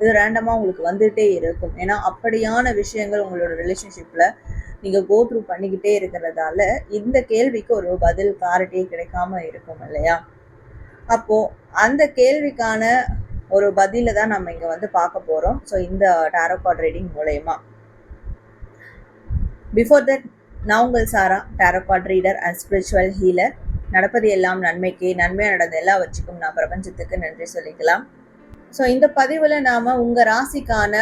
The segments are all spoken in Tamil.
இது ரேண்டமா உங்களுக்கு வந்துகிட்டே இருக்கும். ஏன்னா அப்படியான விஷயங்கள் உங்களோட ரிலேஷன்ஷிப்ல நீங்க கோ த்ரூ பண்ணிக்கிட்டே இருக்கிறதால இந்த கேள்விக்கு ஒரு பதில் கிளாரிட்டியே கிடைக்காம இருக்கும் இல்லையா? அப்போ அந்த கேள்விக்கான ஒரு பதில தான் நம்ம இங்க வந்து பார்க்க போறோம். ஸோ இந்த டேரோ கார்ட் ரீடிங் மூலயமா. பிஃபோர் தட் நான் உங்கள் Sara tarot card reader and spiritual healer நடப்பது எல்லாம் நன்மைக்கு. நன்மையாக நடந்த எல்லாவற்றுக்கும் நான் பிரபஞ்சத்துக்கு நன்றி சொல்லிக்கலாம். ஸோ இந்த பதிவில் நாம் உங்கள் ராசிக்கான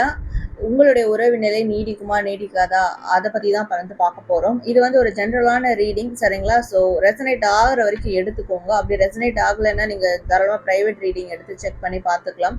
உங்களுடைய உறவு நிலை நீடிக்குமா நீடிக்காதா? அதை பற்றி தான் வந்து பார்க்க போகிறோம் இது வந்து ஒரு ஜென்ரலான ரீடிங் சரிங்களா? ஸோ ரெசனேட் ஆகிற வரைக்கும் எடுத்துக்கோங்க. அப்படி ரெசனேட் ஆகலைன்னா நீங்கள் தாராளமாக ப்ரைவேட் ரீடிங் எடுத்து செக் பண்ணி பார்த்துக்கலாம்.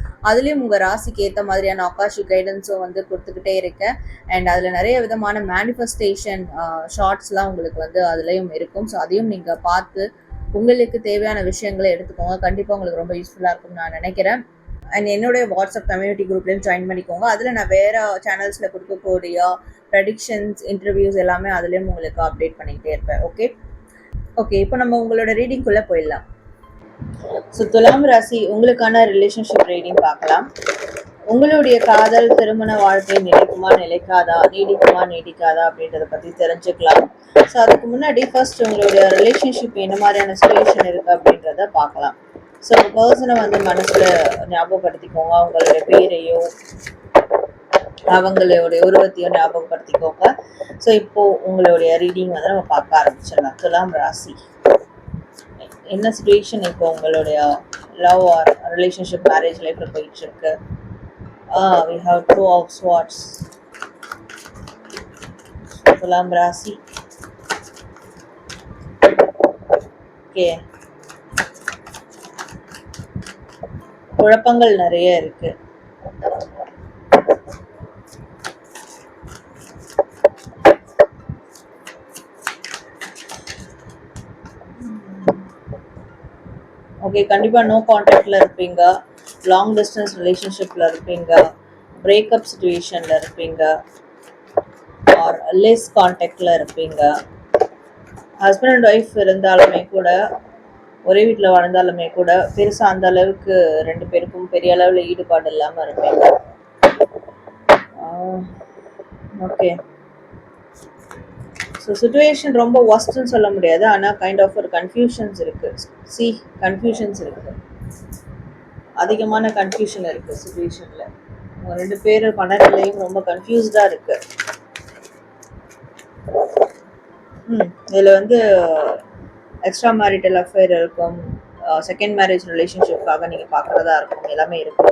அதுலேயும் உங்கள் ராசிக்கு ஏற்ற மாதிரியான ஆகாஷி கைடன்ஸும் வந்து கொடுத்துக்கிட்டே இருக்கேன் அண்ட் அதில் நிறைய விதமான மேனிஃபெஸ்டேஷன் ஷார்ட்ஸ்லாம் உங்களுக்கு வந்து அதுலேயும் இருக்கும். ஸோ அதையும் நீங்கள் பார்த்து உங்களுக்கு தேவையான விஷயங்களை எடுத்துக்கோங்க. கண்டிப்பாக உங்களுக்கு ரொம்ப யூஸ்ஃபுல்லாக இருக்கும்னு நான் நினைக்கிறேன். அண்ட் என்னுடைய வாட்ஸ்அப் கம்யூனிட்டி குரூப்லேயும் ஜாயின் பண்ணிக்கோங்க. அதில் நான் வேறு சேனல்ஸில் கொடுக்கக்கூடிய ப்ரெடிக்ஷன்ஸ் இன்டர்வியூஸ் எல்லாமே அதுலேயும் உங்களுக்கு அப்டேட் பண்ணிக்கிட்டே இருப்பேன். ஓகே ஓகே இப்போ நம்ம உங்களோட ரீடிங்குள்ளே போயிடலாம். ஸோ துலாம் ராசி உங்களுக்கான ரிலேஷன்ஷிப் ரீடிங் பார்க்கலாம். உங்களுடைய காதல் திருமண வாழ்க்கை நிலைக்குமா நிலைக்காதா நீடிக்குமா நீடிக்காதா அப்படின்றத பற்றி தெரிஞ்சுக்கலாம். ஸோ அதுக்கு முன்னாடி ஃபர்ஸ்ட் உங்களுடைய ரிலேஷன்ஷிப் என்ன மாதிரியான சுச்சுவேஷன் இருக்குது அப்படின்றத பார்க்கலாம். ஸோ உங்கள் பர்சனை வந்து மனசில் ஞாபகப்படுத்திக்கோங்க. அவங்களுடைய பேரையோ அவங்களுடைய உருவத்தையும் ஞாபகப்படுத்திக்கோங்க. ஸோ இப்போ உங்களுடைய ரீடிங் வந்து நம்ம பார்க்க ஆரம்பிச்சிடலாம். துலாம் ராசி. என்ன சுச்சுவேஷன் இப்போ உங்களுடைய லவ் ஆர் ரிலேஷன்ஷிப் மேரேஜ் லைஃப்ல போயிட்டு இருக்கு ஆ we have two of swords துலாம் ராசி. ஓகே குழப்பங்கள் நிறைய இருக்கு. ஓகே கண்டிப்பாக நோ கான்டாக்டில் இருப்பீங்க. லாங் டிஸ்டன்ஸ் ரிலேஷன்ஷிப்பில் இருப்பீங்க. பிரேக்கப் சுச்சுவேஷனில் இருப்பீங்க. ஆர் லெஸ் கான்டாக்டில் இருப்பீங்க. ஹஸ்பண்ட் அண்ட் ஒய்ஃப் இருந்தாலுமே கூட ஒரே வீட்டில் வாழ்ந்தாலுமே கூட பெருசாக அந்த அளவுக்கு ரெண்டு பேருக்கும் பெரிய அளவில் ஈடுபாடு இல்லாமல் இருப்பீங்க. ஓகே ஸோ சுச்சுவேஷன் ரொம்ப ஒஸ்ட்னு சொல்ல முடியாது. ஆனால் கைண்ட் ஆஃப் ஒரு கன்ஃபியூஷன்ஸ் இருக்குது சி கன்ஃபியூஷன்ஸ் இருக்குது. அதிகமான கன்ஃபியூஷன் இருக்குது சுச்சுவேஷனில் உங்கள் ரெண்டு பேர் மனநிலையும் ரொம்ப கன்ஃபியூஸ்டாக இருக்குது ம் இதில் வந்து எக்ஸ்ட்ரா மேரிட்டல் அஃபேர் இருக்கும். செகண்ட் மேரேஜ் ரிலேஷன்ஷிப்காக நீங்கள் பார்க்குறதா இருக்கும். எல்லாமே இருக்கும்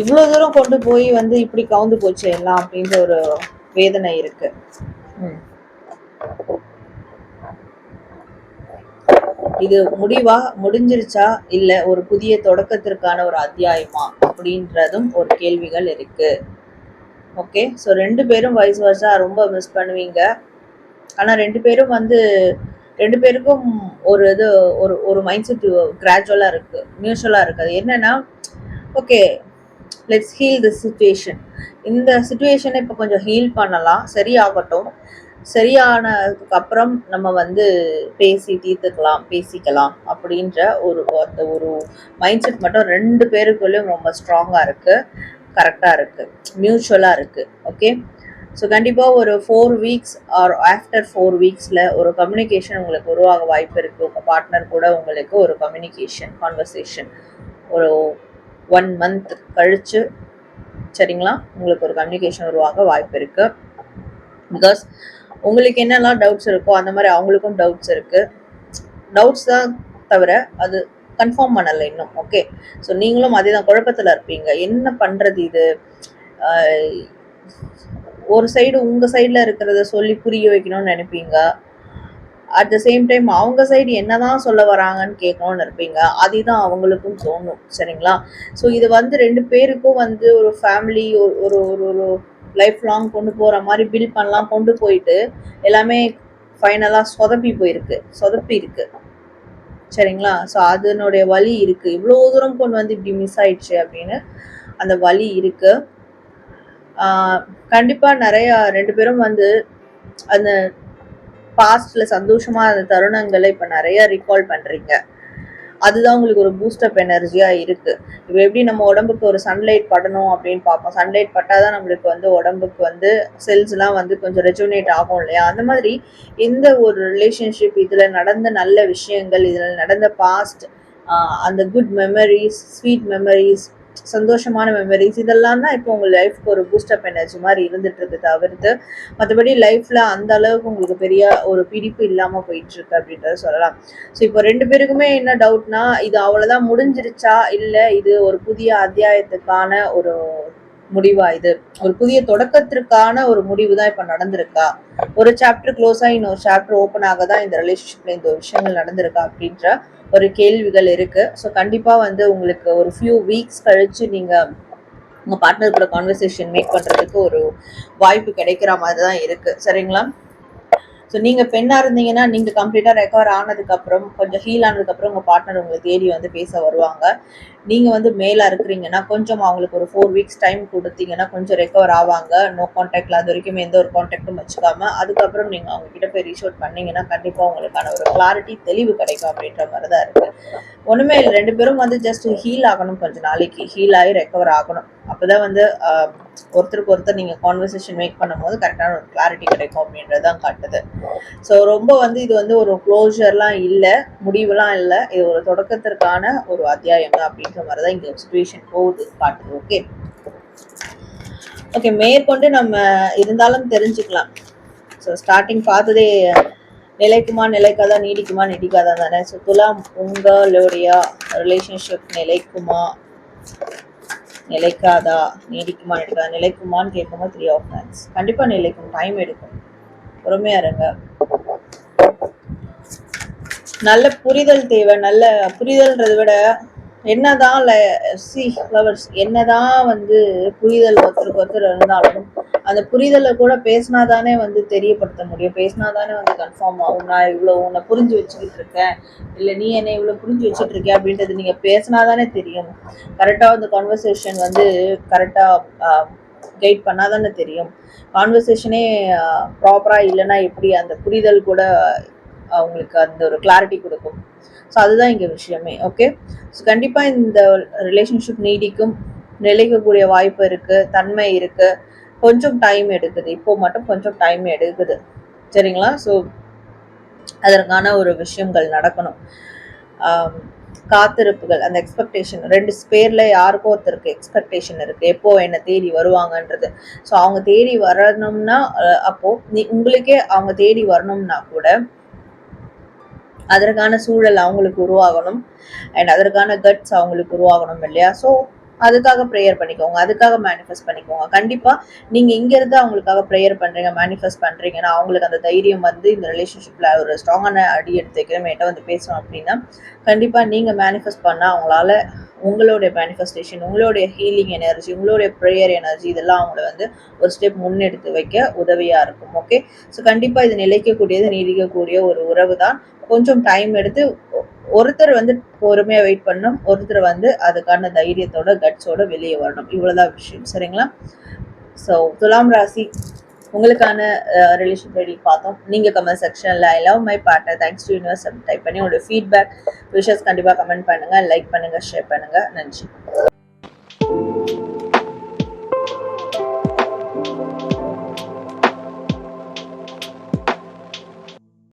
இவ்வளோ தூரம் கொண்டு போய் வந்து இப்படி கவுந்து போச்சு எல்லாம் அப்படின்ற ஒரு வேதனை இருக்கு. இது முடிவா? முடிஞ்சிருச்சா? இல்ல ஒரு புதிய தொடக்கத்திற்கான ஒரு அத்தியாயமா? அப்படின்றதும் ஒரு கேள்விகள் இருக்கு. ஓகே ஸோ ரெண்டு பேரும் வயசு வருஷா ரொம்ப மிஸ் பண்ணுவீங்க. ஆனால் ரெண்டு பேரும் வந்து ரெண்டு பேருக்கும் ஒரு இது ஒரு ஒரு மைண்ட் செட் கிராஜுவலாக இருக்குது மியூச்சுவலாக இருக்குது அது okay let's heal the situation இந்த சுச்சுவேஷனை இப்போ கொஞ்சம் ஹீல் பண்ணலாம். சரியாகட்டும். சரியானதுக்கு அப்புறம் நம்ம வந்து பேசி தீர்த்துக்கலாம் பேசிக்கலாம் அப்படின்ற ஒரு அந்த ஒரு மைண்ட் செட் மட்டும் ரெண்டு பேருக்குள்ளேயும் ரொம்ப ஸ்ட்ராங்காக இருக்குது கரெக்டாக இருக்குது மியூச்சுவலாக இருக்குது ஓகே ஸோ கண்டிப்பாக ஒரு four weeks or after four வீக்ஸில் ஒரு கம்யூனிகேஷன் உங்களுக்கு உருவாக வாய்ப்பு இருக்குது உங்கள் பார்ட்னர் கூட உங்களுக்கு ஒரு கம்யூனிகேஷன் கான்வர்சேஷன் ஒரு ஒன் மந்த் கழிச்சு சரிங்களா? உங்களுக்கு ஒரு கம்யூனிகேஷன் உருவாக வாய்ப்பு இருக்குது பிகாஸ் உங்களுக்கு என்னெல்லாம் டவுட்ஸ் இருக்கோ அந்த மாதிரி அவங்களுக்கும் டவுட்ஸ் இருக்கு. டவுட்ஸ் தான் தவிர அது கன்ஃபார்ம் பண்ணலை இன்னும் ஓகே ஸோ நீங்களும் அதே தான் குழப்பத்தில் இருப்பீங்க. என்ன பண்ணுறது இது? ஒரு சைடு உங்கள் சைடில் இருக்கிறத சொல்லி புரிய வைக்கணும்னு நினைப்பீங்க. அட் த சேம் டைம் அவங்க சைடு என்னதான் சொல்ல வராங்கன்னு கேட்கணும்னு இருப்பீங்க. அதுதான் அவங்களுக்கும் தோணும். சரிங்களா? ஸோ இது வந்து ரெண்டு பேருக்கும் வந்து ஒரு ஃபேமிலி ஒரு ஒரு ஒரு ஒரு லைஃப் லாங் கொண்டு போகிற மாதிரி பில் பண்ணலாம் கொண்டு போயிட்டு எல்லாமே ஃபைனலாக சொதப்பி போயிருக்கு. சொதப்பி இருக்கு. சரிங்களா? ஸோ அதனுடைய வழி இருக்குது இவ்வளோ தூரம் கொண்டு வந்து இப்படி மிஸ் ஆயிடுச்சு அப்படின்னு அந்த வழி இருக்குது கண்டிப்பாக நிறையா ரெண்டு பேரும் வந்து அந்த பாஸ்ட்ல சந்தோஷமா அந்த தருணங்களை இப்ப நிறைய ரீகால் பண்றீங்க. அதுதான் உங்களுக்கு ஒரு பூஸ்டப் எனர்ஜியா இருக்கு. இப்போ எப்படி நம்ம உடம்புக்கு ஒரு சன்லைட் படணும் அப்படின்னு பார்ப்போம். சன்லைட் பட்டாதான் நம்மளுக்கு வந்து உடம்புக்கு வந்து செல்ஸ் எல்லாம் வந்து கொஞ்சம் ரெஜுனேட் ஆகும் இல்லையா? அந்த மாதிரி இந்த ஒரு ரிலேஷன்ஷிப் இதுல நடந்த நல்ல விஷயங்கள் இதுல நடந்த பாஸ்ட் அந்த குட் மெமரிஸ் ஸ்வீட் மெமரிஸ் சந்தோஷமான மெமரிஸ் இதெல்லாம் தான் இப்போ உங்கள் லைஃப்க்கு ஒரு பூஸ்டப் எனர்ஜி மாதிரி இருந்துட்டு இருக்கு தவிர்த்து மற்றபடி லைஃப்ல அந்த அளவுக்கு உங்களுக்கு பெரிய ஒரு பிடிப்பு இல்லாமல் போயிட்டு இருக்கு அப்படின்றத சொல்லலாம். ஸோ இப்போ ரெண்டு பேருக்குமே என்ன டவுட்னா இது அவ்வளோதான் முடிஞ்சிருச்சா? இல்லை இது ஒரு புதிய அத்தியாயத்துக்கான ஒரு முடிவா இது ஒரு புதிய தொடக்கத்திற்கான ஒரு முடிவு தான் இப்ப நடந்திருக்கா? ஒரு சாப்டர் க்ளோஸ் ஆகி இன்னொரு சாப்டர் ஓப்பன் ஆக தான் இந்த ரிலேஷன்ஷிப்ல இந்த விஷயங்கள் நடந்திருக்கா அப்படின்ற ஒரு கேள்விகள் இருக்கு. ஸோ கண்டிப்பா வந்து உங்களுக்கு ஒரு ஃபியூ வீக்ஸ் கழிச்சு நீங்க உங்க பார்ட்னர் கூட கான்வர்சேஷன் மேக் பண்றதுக்கு ஒரு வாய்ப்பு கிடைக்கிற மாதிரி தான் இருக்கு. சரிங்களா? ஸோ நீங்கள் பெண்ணாக இருந்தீங்கன்னா நீங்கள் கம்ப்ளீட்டாக ரெக்கவர் ஆனதுக்கு அப்புறம் கொஞ்சம் ஹீல் ஆனதுக்கு அப்புறம் உங்க பார்ட்னர் உங்களை தேடி வந்து பேச வருவாங்க. நீங்கள் வந்து மேலாக இருக்கிறீங்கன்னா கொஞ்சம் அவங்களுக்கு ஒரு ஃபோர் வீக்ஸ் டைம் கொடுத்தீங்கன்னா கொஞ்சம் ரெக்கவர் ஆவாங்க. நோ கான்டாக்டில் அது வரைக்கும் எந்த ஒரு கான்டாக்டும் வச்சுக்காம அதுக்கப்புறம் நீங்கள் அவங்க கிட்ட போய் ரீச் அவுட் பண்ணீங்கன்னா கண்டிப்பாக உங்களுக்கான ஒரு கிளாரிட்டி தெளிவு கிடைக்கும் அப்படின்ற மாதிரி தான் இருக்குது ஒன்றுமே இல்லை ரெண்டு பேரும் வந்து ஜஸ்ட் ஹீல் ஆகணும் கொஞ்சம் நாளைக்கு. ஹீல் ஆகி ரெக்கவர் ஆகணும். அப்போதான் வந்து ஒருத்தருக்கு ஒருத்தர் நீங்க கான்வர்சேஷன் மேக் பண்ணும்போது கரெக்டான ஒரு கிளாரிட்டி கிடைக்கும் அப்படின்றதான் காட்டுது. ஸோ ரொம்ப வந்து இது வந்து ஒரு க்ளோஷர்லாம் இல்லை முடிவுலாம் இல்லை. இது ஒரு தொடக்கத்திற்கான ஒரு அத்தியாயம் தான் அப்படின்ற மாதிரி தான் இங்கே சுச்சுவேஷன் போகுது காட்டுது ஓகே ஓகே மேற்கொண்டு நம்ம இருந்தாலும் தெரிஞ்சுக்கலாம். ஸோ ஸ்டார்டிங் பார்த்ததே நிலைக்குமா நிலைக்காதா நீடிக்குமா நீடிக்காதா தானே? ஸோ துலாம் உங்களுடைய ரிலேஷன்ஷிப் நிலைக்குமா? நிலைக்காதா? நீடிக்குமா நீடிக்காதா? நிலைக்குமான்னு கேட்கும்போது த்ரீ ஆஃப் ஹேண்ட்ஸ் கண்டிப்பாக நிலைக்கும். டைம் எடுக்கும். பொறுமையா இருங்க. நல்ல புரிதல் தேவை. நல்ல புரிதல்ன்றதை விட என்னதான் சி ஃப்ளவர்ஸ் என்னதான் வந்து புரிதல் ஒருத்தருக்கு ஒருத்தர் இருந்தாலும் அந்த புரிதலை கூட பேசினாதானே வந்து தெரியப்படுத்த முடியும். பேசினாதானே வந்து கன்ஃபார்ம் ஆகும். நான் இவ்வளோ உன்னை புரிஞ்சு வச்சுக்கிட்டு இருக்கேன். இல்லை நீ என்னை இவ்வளோ புரிஞ்சு வச்சுட்டு இருக்க அப்படின்றது நீங்கள் பேசினாதானே தெரியும். கரெக்டாக அந்த கான்வர்சேஷன் வந்து கரெக்டாக கைட் பண்ணாதானே தெரியும். கான்வர்சேஷனே ப்ராப்பராக இல்லைன்னா எப்படி அந்த புரிதல் கூட அவங்களுக்கு அந்த ஒரு கிளாரிட்டி கொடுக்கும். ஸோ அதுதான் இங்கே விஷயமே. ஓகே ஸோ கண்டிப்பாக இந்த ரிலேஷன்ஷிப் நீடிக்கும். நிலைக்கக்கூடிய வாய்ப்பு இருக்குது தன்மை இருக்குது கொஞ்சம் டைம் எடுக்குது. இப்போ மட்டும் கொஞ்சம் டைம் எடுக்குது. சரிங்களா? ஸோ அதற்கான ஒரு விஷயங்கள் நடக்கணும். காத்திருப்புகள் அந்த எக்ஸ்பெக்டேஷன் ரெண்டு பேரில் யாருக்கும் ஒருத்தருக்கு எக்ஸ்பெக்டேஷன் இருக்கு. எப்போ என்னை தேடி வருவாங்கன்றது. ஸோ அவங்க தேடி வரணும்னா அப்போது நீ உங்களுக்கே அவங்க தேடி வரணும்னா கூட அதற்கான சூழல் அவங்களுக்கு உருவாகணும். அண்ட் அதற்கான கட்ஸ் அவங்களுக்கு உருவாகணும் இல்லையா? ஸோ அதுக்காக ப்ரேயர் பண்ணிக்கோங்க அதுக்காக மேனிஃபெஸ்ட் பண்ணிக்கோங்க. கண்டிப்பா நீங்க இங்க இருந்து அவங்களுக்காக ப்ரேயர் பண்றீங்க மேனிஃபெஸ்ட் பண்றீங்கன்னா அவங்களுக்கு அந்த தைரியம் வந்து இந்த ரிலேஷன்ஷிப்ல ஒரு ஸ்ட்ராங்கான அடி எடுத்து வைக்கிற வந்து பேசணும் அப்படின்னா கண்டிப்பா நீங்க மேனிஃபெஸ்ட் பண்ணா அவங்களால உங்களுடைய மேனிஃபெஸ்டேஷன் உங்களுடைய ஹீலிங் எனர்ஜி உங்களுடைய ப்ரேயர் எனர்ஜி இதெல்லாம் அவங்கள வந்து ஒரு ஸ்டெப் முன்னெடுத்து வைக்க உதவியா இருக்கும். ஓகே ஸோ கண்டிப்பா இது நிலைக்கக்கூடியது நீடிக்கக்கூடிய ஒரு உறவு தான் கொஞ்சம் டைம் எடுத்து ஒருத்தர் வந்து பொறுமையா வெயிட் பண்ணணும். ஒருத்தர் வந்து அதுக்கான தைரியத்தோட கட்ஸோட வெளியே வரணும். இவ்வளவுதான் விஷயம். சரிங்களா? ஸோ துலாம் ராசி உங்களுக்கான ரிலேஷன் ரெடி பார்த்தோம். நீங்கள் கமெண்ட் செக்ஷனில் I love my partner thanks to universe type பண்ணி உங்களோட ஃபீட்பேக் விஷஸ் கண்டிப்பாக கமெண்ட் பண்ணுங்கள் லைக் பண்ணுங்கள் ஷேர் பண்ணுங்கள் நன்றி.